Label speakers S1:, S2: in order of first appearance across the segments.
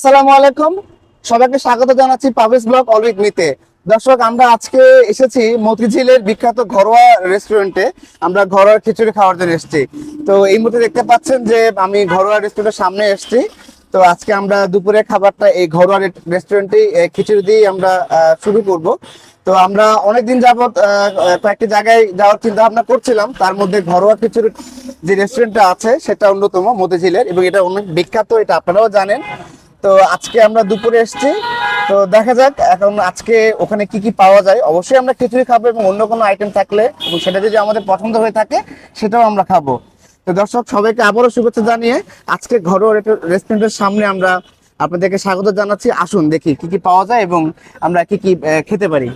S1: আসসালামু আলাইকুম। সবাইকে স্বাগত জানাচ্ছি পাবেস ব্লগ অলউইক মিতে। দর্শক আমরা আজকে এসেছি মতিঝিলের বিখ্যাত ঘরোয়া রেস্টুরেন্টে। আমরা ঘরোয়া খিচুড়ি খাওয়ার জন্য এসেছি। তো এই মুহূর্তে দেখতে পাচ্ছেন যে আমি ঘরোয়া রেস্টুরেন্টের সামনে এসেছি। তো আজকে আমরা দুপুরের খাবারটা এই ঘরোয়া রেস্টুরেন্টে খিচুড়ি দিয়ে আমরা শুরু করব। তো আমরা অনেকদিন আহ, কয়েকটি জায়গায় যাওয়ার চিন্তা ভাবনা করছিলাম। তার মধ্যে ঘরোয়া খিচুড়ি যে রেস্টুরেন্টটা আছে সেটা অন্যতম মতিঝিলের এবং এটা অনেক বিখ্যাত এটা আপনারাও জানেন। তো আজকে আমরা দুপুরে এসেছি। তো দেখা যাক এখন আজকে ওখানে কি কি পাওয়া যায়। অবশ্যই আমরা খিচুড়ি খাব এবং অন্য কোনো আইটেম থাকলে এবং সেটা যদি আমাদের পছন্দ হয়ে থাকে, সেটাও আমরা খাব। তো দর্শক, সবাইকে আবারও শুভেচ্ছা জানিয়ে আজকে ঘরোয়া রেস্টুরেন্টের সামনে আমরা আপনাদেরকে স্বাগত জানাচ্ছি। আসুন দেখি কি কি পাওয়া যায় এবং আমরা কি কি খেতে পারি।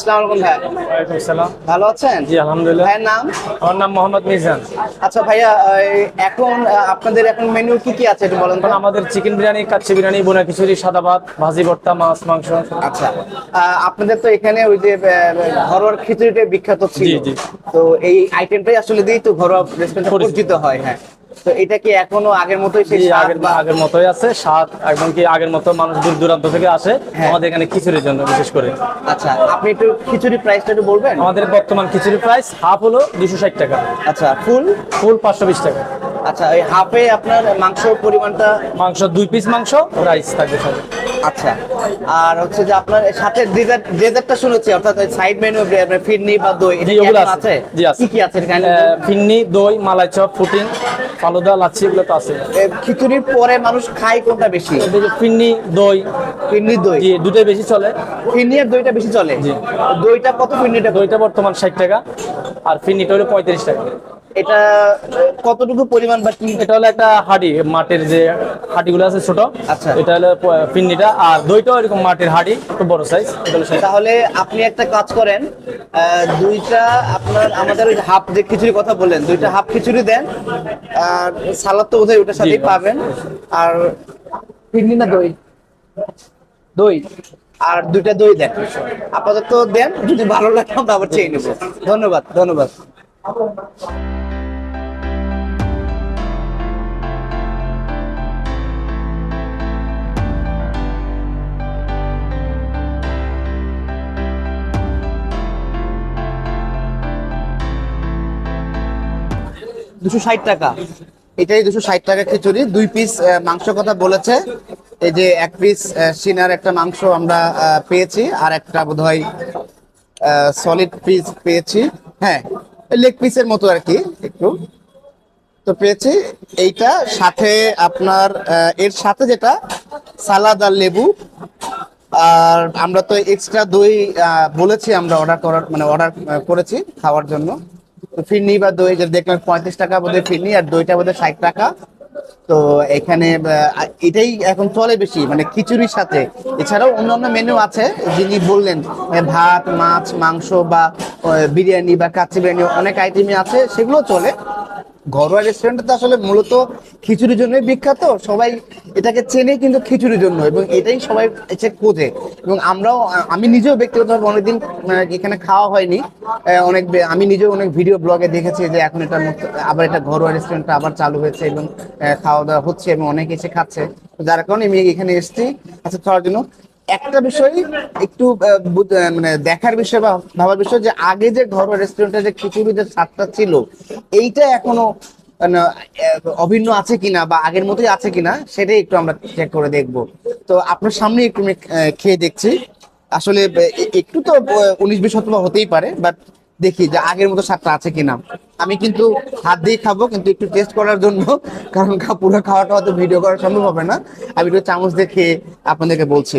S1: আসসালামু আলাইকুম ভাই।
S2: ওয়ালাইকুম সালাম
S1: ভালো আছেন?
S2: জি আলহামদুলিল্লাহ।
S1: ভাইয়ের নাম?
S2: আমার নাম মোহাম্মদ মিজান।
S1: আচ্ছা ভাইয়া এখন আপনাদের এখন মেনু কি কি আছে একটু বলেন তো।
S2: আমাদের চিকেন বিরিয়ানি কাচ্চি বিরিয়ানি বোনা খিচুড়ি সাদা ভাত ভাজি ভর্তা মাছ মাংস।
S1: আচ্ছা আহ, আপনাদের তো এখানে ওই যে ঘরোয়া খিচুড়িটা বিখ্যাত ছিল। তো এই আইটেমটাই আসলে দিয়েই তো ঘরোয়া রেস্টুরেন্টে পরিচিত হয় হ্যাঁ। তো এটা কি এখনও আগের মতোই সেই
S2: আগের মতোই আছে স্বাদ একদম কি আগের মতো মানুষ দূর দূরান্ত থেকে আসে
S1: হ্যাঁ।
S2: আমাদের এখানে খিচুড়ির জন্য বিশেষ করে।
S1: আচ্ছা আপনি একটু খিচুড়ি প্রাইসটা একটু বলবেন?
S2: আমাদের বর্তমান খিচুড়ি প্রাইস হাফ হলো দুশো ষাট টাকা।
S1: আচ্ছা ফুল
S2: ফুল পাঁচশো বিশ টাকা।
S1: আচ্ছা ওই হাফে আপনার মাংসর পরিমাণটা?
S2: মাংস দুই পিস মাংস রাইস থাকবে সাথে
S1: আচ্ছা আর হচ্ছে যে আপনার সাথে ডেজার্ট ডেজার্টটা শুনেছি অর্থাৎ সাইড মেনু আপনার ফিরনি বা দই কি
S2: আছে। জি আছে।
S1: কি কি আছে
S2: আহ, ফিন্নি দই মালাই চপ ফুটিং ফালুদা লাচ্ছি এগুলো তো আছে।
S1: খিচুড়ির পরে মানুষ খায় কোনটা বেশি?
S2: ফিন্নি দই।
S1: ফিরনি দই।
S2: জি দুটোই বেশি চলে।
S1: ফিরনি আর দইটা বেশি চলে?
S2: জি।
S1: দইটা কত ফিরনিটা?
S2: দইটা বর্তমান ষাট টাকা আর ফিন্নিটা হলো পঁয়ত্রিশ টাকা।
S1: এটা কতটুকু পরিমাণ বা
S2: এটা হলো একটা হাড়ি মাটির যে হাড়িগুলো আছে ছোট
S1: আচ্ছা।
S2: এটা হলো প- পিন্নিটা আর দইটাও এরকম মাটির হাড়ি একটু বড় সাইজ।
S1: তাহলে আপনি একটা কাজ করেন আহ, দুইটা আপনার আমাদের ওই হাফ যে খিচুড়ির কথা বললেন দুইটা হাফ খিচুড়ি দেন আর সালাদ তো বোধহয় ওটার সাথেই পাবেন আর ফিরনি না দই? দই আর দুইটা দই দেন। আপাতত দেন যদি ভালো লাগে আমরা আবার চেয়ে নেব। ধন্যবাদ ধন্যবাদ। দুশো ষাট টাকা। এটাই দুশো ষাট টাকা খিচুড়ি। দুই পিস মাংস কথা বলেছে। এই যে এক পিস সিনার একটা মাংস আমরা পেয়েছি আর একটা বোধ হয় সলিড পিস পেয়েছি। হ্যাঁ লেগ পিসের মতো আর কি, একটু। তো পেয়েছি। এইটা সাথে আপনার এর সাথে যেটা, সালাদ আর লেবু। আর আমরা তো এক্সট্রা দই বলেছি আমরা অর্ডার করার মানে অর্ডার করেছি খাওয়ার জন্য। ফিরনি বা দই, যেটা দেখলাম পঁয়ত্রিশ টাকা বোধহয় ফিরনি আর দইটা বোধহয় ষাট টাকা। তো এখানে এটাই এখন চলে বেশি মানে খিচুড়ির সাথে। এছাড়াও অন্যান্য মেনু আছে, যিনি বললেন ভাত, মাছ, মাংস বা বিরিয়ানি বা কাচ্চি বিরিয়ানি, অনেক আইটেমই আছে সেগুলো চলে। ঘরোয়া রেস্টুরেন্টে তো আসলে মূলত খিচুড়ির জন্যই বিখ্যাত। সবাই এটাকে চেনে কিন্তু খিচুড়ির জন্য এবং এটাই সবাই খোঁজে। এবং আমরাও, আমি নিজেও ব্যক্তিগতভাবে অনেকদিন এখানে খাওয়া হয়নি। অনেক আমি নিজেও অনেক ভিডিও ব্লগে দেখেছি যে এখন এটা আবার এটা ঘরোয়া রেস্টুরেন্টটা আবার চালু হয়েছে এবং খাওয়া দাওয়া হচ্ছে এবং অনেকে এসে খাচ্ছে। যার কারণে আমি এখানে এসেছি। আচ্ছা খাওয়ার জন্য একটা বিষয় একটু মানে দেখার বিষয় বা ভাবার বিষয় যে আগে যে ঘরোয়া রেস্টুরেন্টে যে খিচুড়ি যে স্বাদটা ছিল এইটা এখনও মানে, অভিন্ন আছে কিনা বা আগের মতোই আছে কিনা সেটাই একটু আমরা চেক করে দেখব। তো আপনার সামনে একটু খেয়ে দেখছি। আসলে একটু তো উনিশ বিশ শতবা হতেই পারে বাট দেখি যে আগের মতো স্বাদটা আছে কিনা। আমি কিন্তু হাত দিয়ে খাব কিন্তু একটু টেস্ট করার জন্য কারণ পুরো খাওয়াটা হয়তো ভিডিও করা সম্ভব হবে না। আমি একটু চামচ দিয়ে খেয়ে আপনাদেরকে বলছি।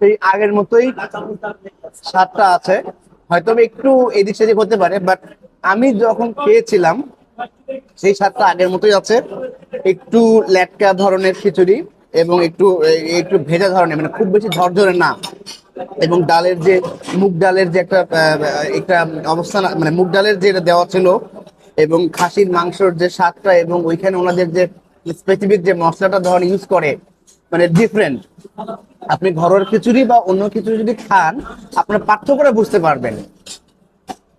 S1: সেই আগের মতোই স্বাদটা আছে। হয়তো একটু এদিক সেদিক হতে পারে বাট আমি যখন খেয়েছিলাম, সেই স্বাদটা আগের মতোই আছে। একটু ল্যাটকা ধরনের খিচুড়ি এবং একটু একটু ভেজা ধরনের মানে খুব বেশি ঝরঝরে না। এবং ডালের যে, মুগ ডালের যে একটা একটা অবস্থান মানে মুগ ডালের যে এটা দেওয়া ছিল এবং খাসির মাংসর যে স্বাদটা এবং ওইখানে ওনাদের যে স্পেসিফিক যে মশলাটা ধরন ইউজ করে মানে ডিফারেন্ট আপনি ঘরোয়া খিচুড়ি বা অন্য খিচুড়ি যদি খান, আপনার পার্থক্যটা বুঝতে পারবেন।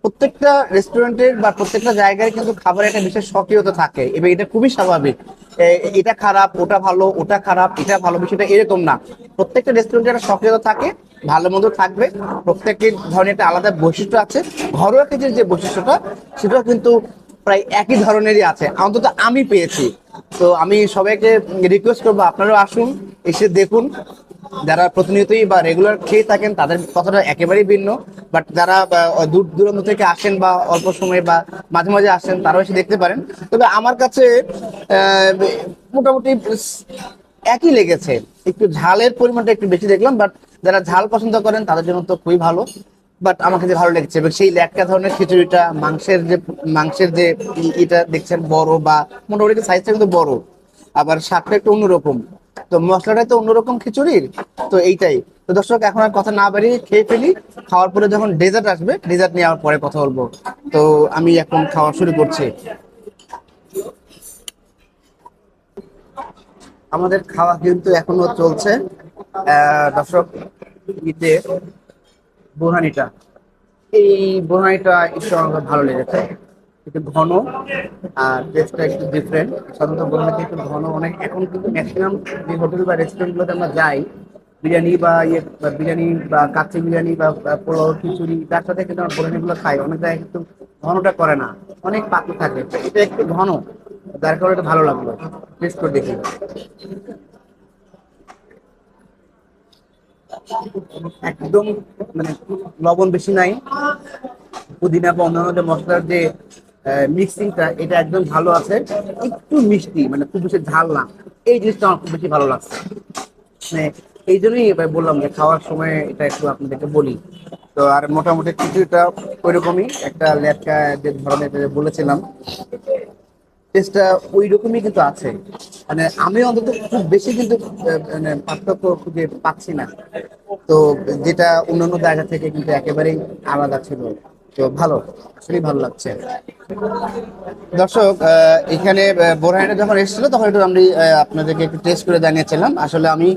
S1: প্রত্যেকটা রেস্টুরেন্টের বা প্রত্যেকটা জায়গায় কিন্তু খাবারের একটা বিশেষ সক্রিয়তা থাকে এবং এটা খুবই স্বাভাবিক। এটা খারাপ, ওটা ভালো, ওটা খারাপ, এটা ভালো, বিষয়টা এরকম না। প্রত্যেকটা রেস্টুরেন্টের একটা স্বকীয়তা থাকে, ভালো মন্দ থাকবে। প্রত্যেকের ধরনের একটা আলাদা বৈশিষ্ট্য আছে। ঘরোয়া ক্ষেত্রে যে বৈশিষ্ট্যটা, সেটাও কিন্তু প্রায় একই ধরনেরই আছে। অন্তত আমি পেয়েছি। তো আমি সবাইকে রিকোয়েস্ট করব, আপনারাও আসুন, এসে দেখুন। যারা প্রতিনিয়তই বা রেগুলার খেয়ে থাকেন, তাদের কথাটা একেবারেই ভিন্ন। বাট যারা দূর, দূরান্ত থেকে আসেন বা অল্প সময়ে বা মাঝে মাঝে আসেন, তারাও এসে দেখতে পারেন। তবে আমার কাছে মোটামুটি একই লেগেছে। একটু ঝালের পরিমাণটা একটু বেশি দেখলাম বাট যারা ঝাল পছন্দ করেন, তাদের জন্য তো খুবই ভালো। বাট আমাকে যে ভালো লেগেছে এবং সেই ল্যাটকা ধরনের খিচুড়িটা মাংসের যে মাংসের যে এটা দেখছেন বড় বা মোটামুটি সাইজটা কিন্তু বড় আবার স্বাদটা একটু অন্যরকম। তো মশলাটা তো অন্যরকম খিচুড়ির তো এইটাই। তো দর্শক এখন আর কথা না বাড়িয়ে খেয়ে ফেলি। খাওয়ার পরে যখন ডেজার্ট আসবে ডেজার্ট নিয়ে আবার পরে কথা বলব। তো আমি এখন খাওয়া শুরু করছি। আমাদের খাওয়া কিন্তু এখনও চলছে। আহ, দর্শক ইতে বোরহানিটা এই বোরহানিটা একটু আমার ভালো লেগেছে। একটু ঘন, আর টেস্টটা একটু ডিফারেন্ট সাধারণত বোরহানিতে একটু ঘন অনেক। এখন কিন্তু ম্যাক্সিমাম যে হোটেল বা রেস্টুরেন্টগুলোতে আমরা যাই, বিরিয়ানি বা ইয়ে বিরিয়ানি বা কাচ্চি বিরিয়ানি বা পোলাও, খিচুড়ি, তার সাথে কিন্তু আমরা বোরহানিগুলো খাই। অনেক জায়গায় কিন্তু ঘনটা করে না। অনেক পাতলা থাকে। এটা একটু ঘন, যার কারণে এটা ভালো লাগল। টেস্ট করে দেখি। একদম মানে লবণ বেশি নাই। পুদিনা বা অন্যান্য যে মশলার যে মিক্সিংটা এটা একদম ভালো আছে। একটু মিষ্টি মানে খুব বেশি ঝাল না। এই জিনিসটা আমার খুব বেশি ভালো লাগছে। মানে এই জন্যই এবার বললাম যে খাওয়ার সময় এটা একটু আপনাদেরকে বলি। তো আর মোটামুটি কিছুটা ওই রকমই একটা ল্যাটকা যে ধরনের বলেছিলাম। টেস্টটা ওই রকমই কিন্তু আছে। মানে আমি অন্তত খুব বেশি কিন্তু মানে পার্থক্য খুঁজে পাচ্ছি না। তো যেটা অন্যান্য জায়গা থেকে কিন্তু একেবারেই আলাদা ছিল। তো ভালো আসলেই ভালো লাগছে। দর্শক এখানে বোরহানিটা যখন এসেছিল, তখন একটু আমি আপনাদেরকে একটু টেস্ট করে জানিয়েছিলাম। আসলে আমি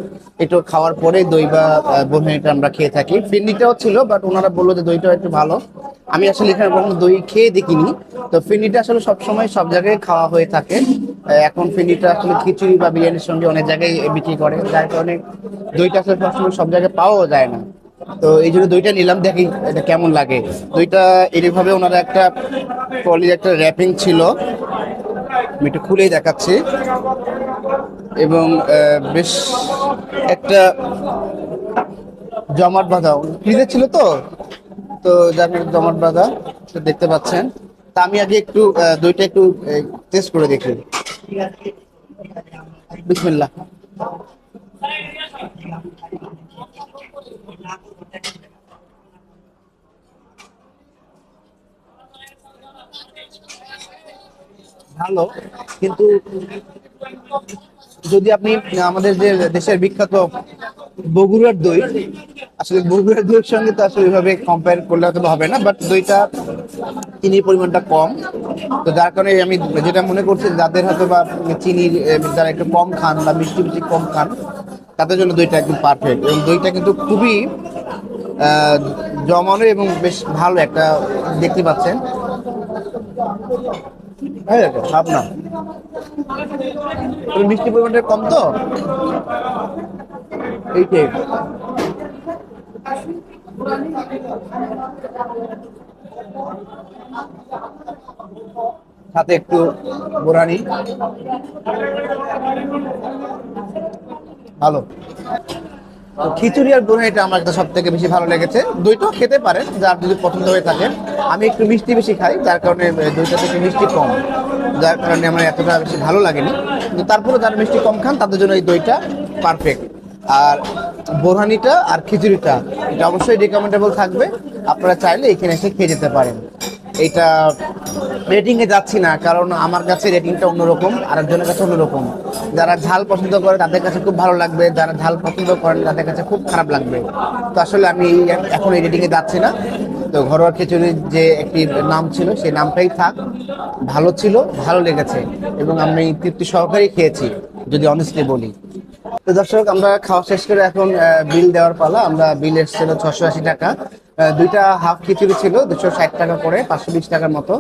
S1: একটু খাওয়ার পরে দই বা বোরহানিটা আমরা খেয়ে থাকি। ফিন্নিটাও ছিল বাট ওনারা বলল যে দইটাও একটু ভালো। আমি আসলে এখানে কখনো দই খেয়ে দেখিনি। তো ফিন্নিটা আসলে সবসময় সব জায়গায় খাওয়া হয়ে থাকে। এখন ফিন্নিটা আসলে খিচুড়ি বা বিরিয়ানির সঙ্গে অনেক জায়গায় বিক্রি করে। যার কারণে দইটা আসলে সবসময় সব জায়গায় পাওয়াও যায় না। তো এই জন্য দইটা নিলাম, দেখি এটা কেমন লাগে। দইটা এইভাবে ওনারা একটা পলির একটা র্যাপিং ছিল। আমি একটু খুলেই দেখাচ্ছি। এবং বেশ একটা জমাট বাঁধা। ফ্রিজে ছিল তো? তো যার জমাট বাঁধা দেখতে পাচ্ছেন। তা আমি আগে একটু দইটা একটু টেস্ট করে দেখি। বিসমিল্লাহ। ভালো, কিন্তু যদি আপনি আমাদের যে দেশের বিখ্যাত বগুড়ার দই, আসলে বগুড়ার দইয়ের সঙ্গে তো আসলে ওইভাবে কম্পেয়ার করলে হয়তো হবে না বাট দইটা চিনির পরিমাণটা কম। তো যার কারণে আমি যেটা মনে করছি, যাদের হয়তো বা চিনির যারা একটু কম খান বা মিষ্টি মিষ্টি কম খান তাদের জন্য দইটা একদম পারফেক্ট এবং দইটা কিন্তু খুবই জমানো এবং বেশ ভালো একটা দেখতে পাচ্ছেন। মিষ্টি পরিমাণটা কম তো? এইটাই সাথে একটু বোরানি ভালো। তো খিচুড়ি আর বোরানিটা আমার একটা সব থেকে বেশি ভালো লেগেছে। দইটাও খেতে পারেন, যার যদি পছন্দ হয়ে থাকে। আমি একটু মিষ্টি বেশি খাই, যার কারণে দইটা থেকে মিষ্টি কম। যার কারণে আমার এতটা বেশি ভালো লাগেনি। কিন্তু তারপরে যারা মিষ্টি কম খান, তাদের জন্য এই দইটা পারফেক্ট আর বোরহানিটা আর খিচুড়িটা, এটা অবশ্যই রিকমেন্ডেবল থাকবে। আপনারা চাইলে এখানে এসে খেয়ে যেতে পারেন। এটা রেটিং এ যাচ্ছি না, কারণ আমার কাছে রেটিংটা অন্যরকম আর একজনের কাছে অন্যরকম। যারা ঝাল পছন্দ করে, তাদের কাছে খুব ভালো লাগবে। যারা ঝাল পছন্দ করেন, তাদের কাছে খুব খারাপ লাগবে। তো আসলে আমি এখন এই রেটিং এ যাচ্ছি না। তো ঘরোয়া খিচুড়ির যে একটি নাম ছিল, সেই নামটাই থাক। ভালো ছিল, ভালো লেগেছে, এবং আমি তৃপ্তি সহকারেই খেয়েছি, যদি অনেস্টলি বলি। তো দর্শক, আমরা খাওয়া শেষ করে এখন বিল দেওয়ার পালা। আমরা বিল এসেছিল ছশো আশি টাকা। দুইটা হাফ খিচুড়ি ছিল, দুশো ষাট টাকা করে, পাঁচশো বিশ টাকার মতো।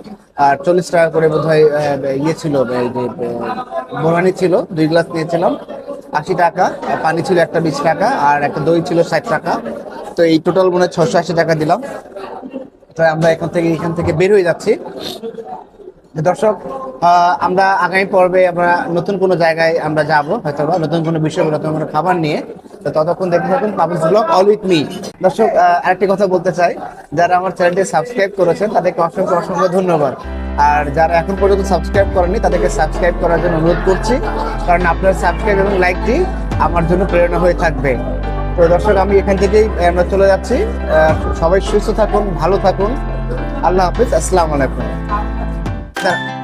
S1: আর চল্লিশ টাকা করে বোধ হয় ইয়ে ছিল বোরানি ছিল, দুই গ্লাস নিয়েছিলাম, আশি টাকা পানি ছিল একটা বিশ টাকা, আর একটা দই ছিল ষাট টাকা। তো এই টোটাল মনে হয় ছশো আশি টাকা দিলাম। তো আমরা এখান থেকে এখান থেকে বের হয়ে যাচ্ছি। দর্শক আমরা আগামী পর্বে আমরা নতুন কোনো জায়গায় আমরা যাব হয়তো বা নতুন কোনো বিষয় নতুন কোনো খাবার নিয়ে। তো ততক্ষণ দেখতে থাকুন public blog all with me দর্শক আরেকটি কথা বলতে চাই, যারা আমার চ্যানেলটি সাবস্ক্রাইব করেছেন, তাদেরকে অসংখ্য অসংখ্য ধন্যবাদ। আর যারা এখন পর্যন্ত সাবস্ক্রাইব করেনি তাদেরকে সাবস্ক্রাইব করার জন্য অনুরোধ করছি, কারণ আপনার সাবস্ক্রাইব এবং লাইকটি আমার জন্য প্রেরণা হয়ে থাকবে। তো দর্শক, আমি এখান থেকেই আমরা চলে যাচ্ছি। সবাই সুস্থ থাকুন, ভালো থাকুন। আল্লাহ হাফিজ, আসসালামু আলাইকুম। Guadalajara.